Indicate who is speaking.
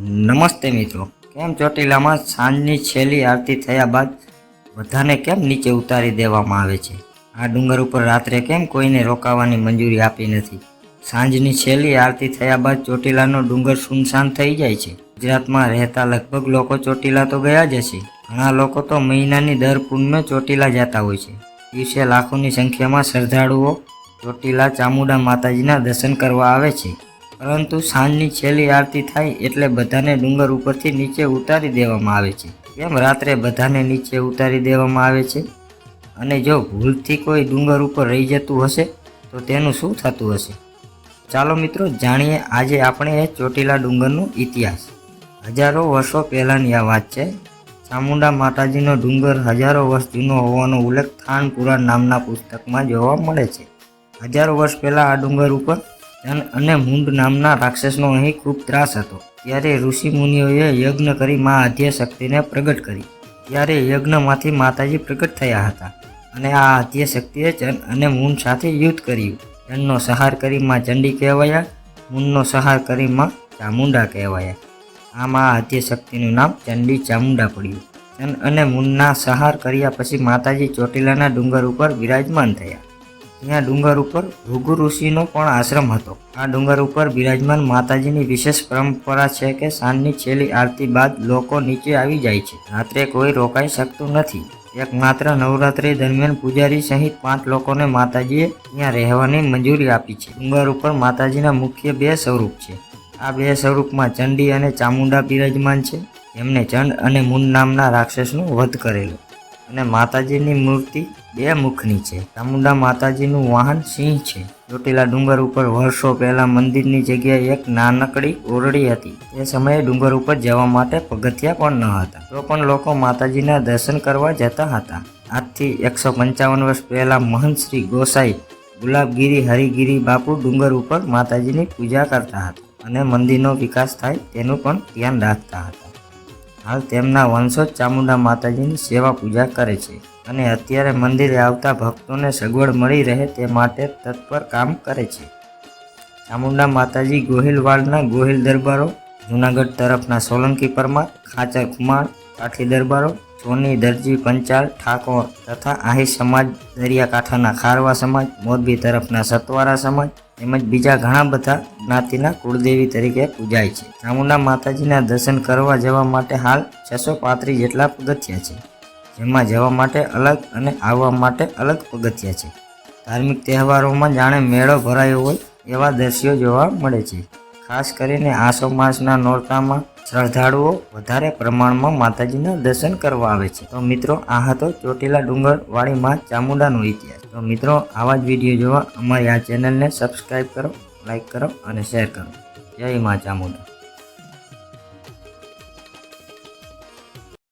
Speaker 1: નમસ્તે મિત્રો. કેમ ચોટીલામાં સાંજની છેલ્લી આરતી થયા બાદ બધાને કેમ નીચે ઉતારી દેવામાં આવે છે? આ ડુંગર ઉપર રાત્રે કેમ કોઈને રોકાવાની મંજૂરી આપી નથી? સાંજની છેલ્લી આરતી થયા બાદ ચોટીલાનો ડુંગર સુનસાન થઈ જાય છે. ગુજરાતમાં રહેતા લગભગ લોકો ચોટીલા તો ગયા જ હશે. ઘણા લોકો તો મહિનાની દર પૂનમે ચોટીલા જતા હોય છે. દિવસે લાખોની સંખ્યામાં શ્રદ્ધાળુઓ ચોટીલા ચામુંડા માતાજીના દર્શન કરવા આવે છે. પરંતુ સાંજની છેલ્લી આરતી થાય એટલે બધાને ડુંગર ઉપરથી નીચે ઉતારી દેવામાં આવે છે. કેમ? રાત્રે બધાને નીચે ઉતારી દેવામાં આવે છે. અને જો ભૂલથી કોઈ ડુંગર ઉપર રહી જતું હશે, તો તેનું શું થતું હશે? ચાલો મિત્રો, જાણીએ આજે આપણે એ ચોટીલા ડુંગરનો ઇતિહાસ. હજારો વર્ષો પહેલાંની આ વાત છે. ચામુંડા માતાજીનો ડુંગર હજારો વર્ષ જૂનો હોવાનો ઉલ્લેખ થાનપુરાણ નામના પુસ્તકમાં જોવા મળે છે. હજારો વર્ષ પહેલાં આ ડુંગર ઉપર અને મુંડ નામના રાક્ષસનો અહીં ખૂબ ત્રાસ હતો. ત્યારે ઋષિ મુનિઓએ યજ્ઞ કરી મા આધ્ય શક્તિને પ્રગટ કરી. ત્યારે યજ્ઞમાંથી માતાજી પ્રગટ થયા હતા. અને આ આદ્ય શક્તિએ જન અને મુન સાથે યુદ્ધ કર્યું. જનનો સહાર કરી માં ચંડી કહેવાયા, મુનનો સહાર કરી માં ચામુંડા કહેવાયા. આ આદ્ય શક્તિનું નામ ચંડી ચામુંડા પડ્યું. ચંદ અને મુનના સહાર કર્યા પછી માતાજી ચોટીલાના ડુંગર ઉપર બિરાજમાન થયા. ત્યાં ડુંગર ઉપર ભૃગુ ઋષિનો પણ આશ્રમ હતો. આ ડુંગર ઉપર બિરાજમાન માતાજીની વિશેષ પરંપરા છે કે સાંજની છેલ્લી આરતી બાદ લોકો નીચે આવી જાય છે. રાત્રે કોઈ રોકાઈ શકતું નથી. એકમાત્ર નવરાત્રી દરમિયાન પૂજારી સહિત પાંચ લોકોને માતાજીએ ત્યાં રહેવાની મંજૂરી આપી છે. ડુંગર ઉપર માતાજીના મુખ્ય બે સ્વરૂપ છે. આ બે સ્વરૂપમાં ચંડી અને ચામુંડા બિરાજમાન છે. એમને ચંડ અને મુન નામના રાક્ષસનો વધ કરેલો. અને માતાજીની મૂર્તિ બે મુખની છે. ચામુંડા માતાજીનું વાહન સિંહ છે. ચોટીલા ડુંગર ઉપર વર્ષો પહેલા મંદિરની જગ્યાએ એક નાનકડી ઓરડી હતી. તે સમયે ડુંગર ઉપર જવા માટે પગથિયા પણ ન હતા. તો પણ લોકો માતાજીના દર્શન કરવા જતા હતા. આજથી એકસો પંચાવન વર્ષ પહેલા મહંત શ્રી ગોસાઈ, ગુલાબગીરી, હરિગીરી બાપુ ડુંગર ઉપર માતાજીની પૂજા કરતા હતા અને મંદિરનો વિકાસ થાય તેનું પણ ધ્યાન રાખતા હતા. હાલ તેમના વંશજ ચામુંડા માતાજીની સેવા પૂજા કરે છે અને અત્યારે મંદિરે આવતા ભક્તોને સગવડ મળી રહે તે માટે તત્પર કામ કરે છે. ચામુંડા માતાજી ગોહિલવાડના ગોહિલ દરબારો, જૂનાગઢ તરફના સોલંકી પરમાર, ખાચર કુમાર કાઠી દરબારો સોની, દરજી, પંચાલ, ઠાકોર તથા આહી સમાજ, દરિયાકાંઠાના ખારવા સમાજ, મોરબી તરફના સતવારા સમાજ તેમજ બીજા ઘણા બધા જ્ઞાતિના કુળદેવી તરીકે પૂજાય છે. ચામુંડા માતાજીના દર્શન કરવા જવા માટે હાલ છસો પાંત્રીસ જેટલા પગથિયા છે, જેમાં જવા માટે અલગ અને આવવા માટે અલગ પગથિયા છે. ધાર્મિક તહેવારોમાં જાણે મેળો ભરાયો હોય એવા દ્રશ્યો જોવા મળે છે. ખાસ કરીને આસો માસના નોરતામાં શ્રદ્ધાળુઓ વધારે પ્રમાણમાં માતાજીના દર્શન કરવા આવે છે. તો મિત્રો, આ હતો ચોટીલા ડુંગર વાળી માં ચામુંડાનો ઇતિહાસ. તો મિત્રો, આવા જ વીડિયો જોવા અમારી આ ચેનલને સબસ્ક્રાઈબ કરો લાઈક કરો અને શેર કરો. જય માં ચામુંડા.